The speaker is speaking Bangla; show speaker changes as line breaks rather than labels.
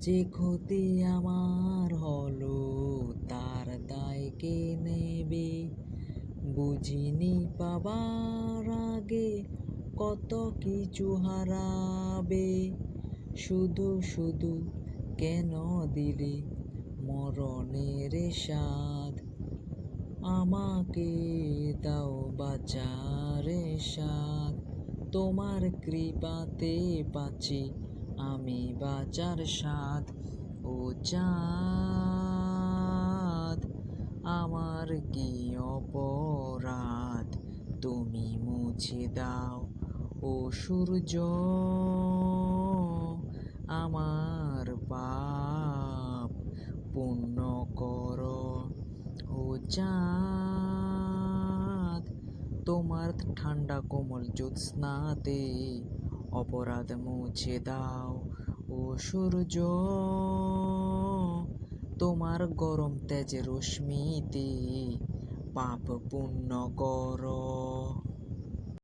যে ক্ষতি আমার হলো, তার দায় কে নেবে? বুঝিনি পাবার আগে কত কিছু হারাবে। শুধু শুধু কেন দিলে মরণের স্বাদ? আমাকে দাও বাঁচার স্বাদ। তোমার কৃপাতে পাচ্ছি আমি বাঁচার স্বাদ, ও চাঁদ। আমার কি অপরাধ? তুমি মুছে দাও, ও সূর্য। আমার পাপ পূর্ণ করো, ও চাঁদ। তোমার ঠান্ডা কোমল জ্যোৎস্নাতে অপরাধ মুছে দাও ও সূর্য। তোমার গরম তেজের রশ্মিতে পাপ পূর্ণ করো।